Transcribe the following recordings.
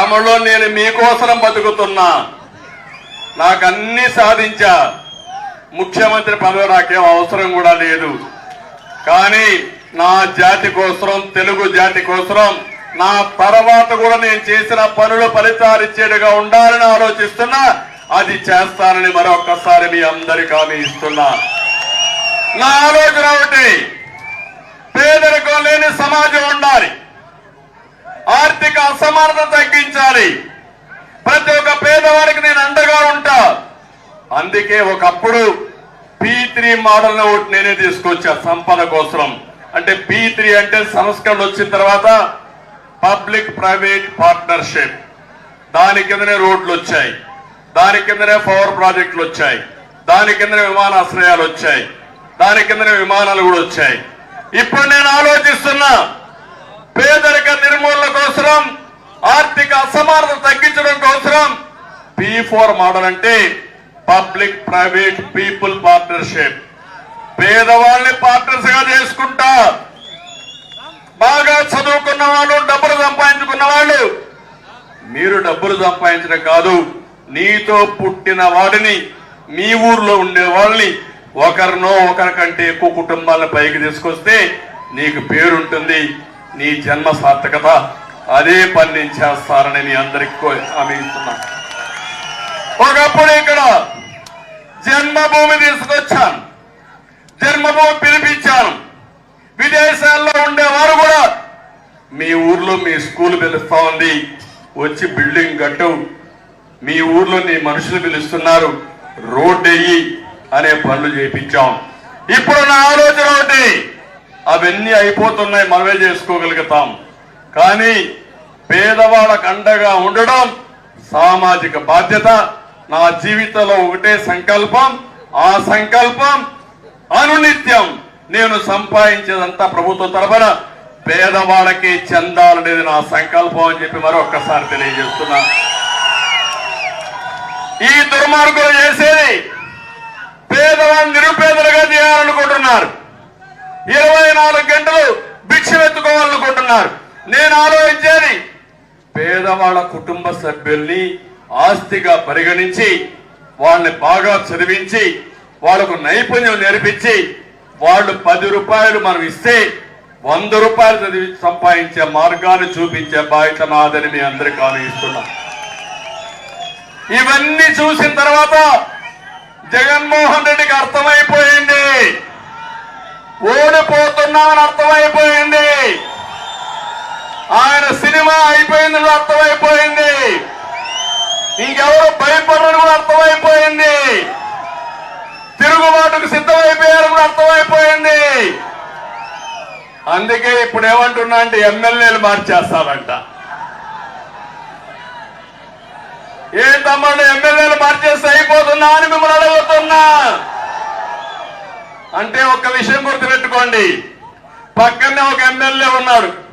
తమలో నేను మీకోసం బతుకుతున్నా. నాకు అన్ని సాధించా. ముఖ్యమంత్రి పదవి నాకేం అవసరం కూడా లేదు. కానీ నా జాతి కోసరం తెలుగు జాతి కోసరం నా తర్వాత కూడా నేను చేసిన పనులు ఫలితాలు ఇచ్చేట్టుగా ఉండాలని ఆలోచిస్తున్నా. అది చేస్తానని మరొక్కసారి మీ అందరికీ హామీ ఇస్తున్నా. నా ఆలోచన ఒకటి పేదరికం లేని సమాజం ఉండాలి. ఆర్థిక అసమానత తగ్గించాలి. ప్రతి ఒక్క పేదవాడికి నేను అండగా ఉంటా. అందుకే ఒకప్పుడు పీ త్రీ మోడల్ నేనే తీసుకొచ్చా సంపద కోసం అంటే పీ త్రీ అంటే సంస్కరణ వచ్చిన తర్వాత పబ్లిక్ ప్రైవేట్ పార్ట్నర్షిప్. దాని కిందనే రోడ్లు వచ్చాయి. దాని కిందనే పవర్ ప్రాజెక్టులు వచ్చాయి. దాని కిందనే విమానాశ్రయాలు వచ్చాయి. దాని కిందనే విమానాలు కూడా వచ్చాయి. ఇప్పుడు నేను ఆలోచిస్తున్నా పేదరిక నిర్మూలన కోసం ఆర్థిక అసమానత తగ్గించడం కోసం పి ఫోర్ మోడల్ అంటే పబ్లిక్ ప్రైవేట్ పీపుల్ పార్ట్నర్షిప్ పేదవాళ్ళని పార్ట్నర్స్గా చేసుకుంటా. బాగా చదువుకున్న వాళ్ళు డబ్బులు సంపాదించుకున్న వాళ్ళు మీరు డబ్బులు సంపాదించడం కాదు నీతో పుట్టిన వాడిని మీ ఊర్లో ఉండే వాళ్ళని ఒకరినో ఒకరికంటే ఎక్కువ కుటుంబాలను పైకి తీసుకొస్తే నీకు పేరుంటుంది. నీ జన్మ సార్థకత అదే పని నేను చేస్తారని మీ అందరికీ కో- హామీ ఇస్తున్నా. ఒకప్పుడు ఇక్కడ జన్మభూమి తీసుకొచ్చాను. జన్మభూమి పిలిపించాను. విదేశాల్లో ఉండేవారు కూడా మీ ఊర్లో మీ స్కూల్ పిలుస్తా ఉంది. వచ్చి బిల్డింగ్ కట్టు. మీ ఊర్లో నీ మనుషులు పిలుస్తున్నారు. రోడ్ వెయ్యి అనే పనులు చేయించాం ఇప్పుడు నా ఆలోచన ఒకటి. అవన్నీ అయిపోతున్నాయి మనమే చేసుకోగలుగుతాం. కానీ పేదవాళ్ళకు అండగా ఉండడం సామాజిక బాధ్యత. నా జీవితంలో ఒకటే సంకల్పం ఆ సంకల్పం అనునిత్యం. నేను సంపాదించేదంతా ప్రభుత్వ తరఫున పేదవాళ్ళకి చెందాలనేది నా సంకల్పం అని చెప్పి మరొక్కసారి తెలియజేస్తున్నా. ఈ దుర్మార్గులు చేసేది ఎత్తుకోవాలనుకుంటున్నారు నేను ఆలోచించేది పేదవాళ్ళ కుటుంబ సభ్యుల్ని ఆస్తిగా పరిగణించి వాళ్ళని బాగా చదివించి వాళ్ళకు నైపుణ్యం నేర్పించి వాళ్ళు పది రూపాయలు మనం ఇస్తే వంద రూపాయలు చదివి సంపాదించే మార్గాన్ని చూపించే బాధ్యత నాదని మీ అందరికీ ఆలోచిస్తున్నా ఇవన్నీ చూసిన తర్వాత జగన్మోహన్ రెడ్డికి అర్థమైపోయింది. ఓడిపోతున్నామని అర్థమైపోయింది. ఆయన సినిమా అయిపోయింది కూడా అర్థమైపోయింది. ఇంకెవరు భయపడరు కూడా అర్థమైపోయింది. తిరుగుబాటుకు సిద్ధమైపోయారు కూడా అర్థమైపోయింది. అందుకే ఇప్పుడు ఏమంటున్నా అంటే ఎమ్మెల్యేలు మార్చేస్తారంట. ఏం తమ్ముడు ఎమ్మెల్యేలు మార్చేస్తే అయిపోతున్నా అని మిమ్మల్ని అడుగుతున్నా. అంటే ఒక విషయం గుర్తుపెట్టుకోండి. పక్కనే ఒక ఎమ్మెల్యే ఉన్నారు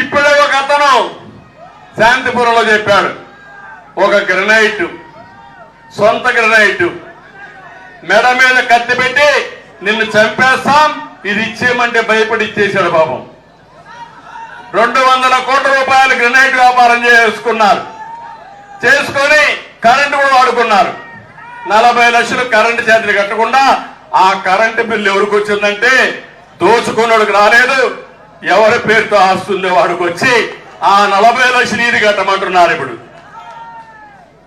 ఇప్పుడే ఒక అతను శాంతిపురంలో చెప్పాడు. ఒక గ్రనైట్ సొంత గ్రనైట్. మెడ మీద కత్తి పెట్టి నిన్ను చంపేస్తాం ఇది ఇచ్చేయమంటే భయపడి ఇచ్చేశాడు పాపం. రెండు వందల కోట్ల రూపాయలు గ్రనైట్ వ్యాపారం చేసుకున్నారు. చేసుకొని కరెంటు కూడా వాడుకున్నారు. నలభై లక్షలు కరెంటు చేతులు కట్టకుండా ఆ కరెంటు బిల్లు ఎవరికి వచ్చిందంటే దోచుకున్నోడికి రాలేదు ఎవరి పేరుతో ఆస్తుందో వాడికి వచ్చి ఆ నలభై లక్షలు ఇది కట్టమంటున్నారు ఇప్పుడు.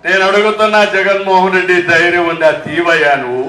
నేను అడుగుతున్నా జగన్మోహన్ రెడ్డి ధైర్యం ఉంది ఆ తీవయ్యా నువ్వు.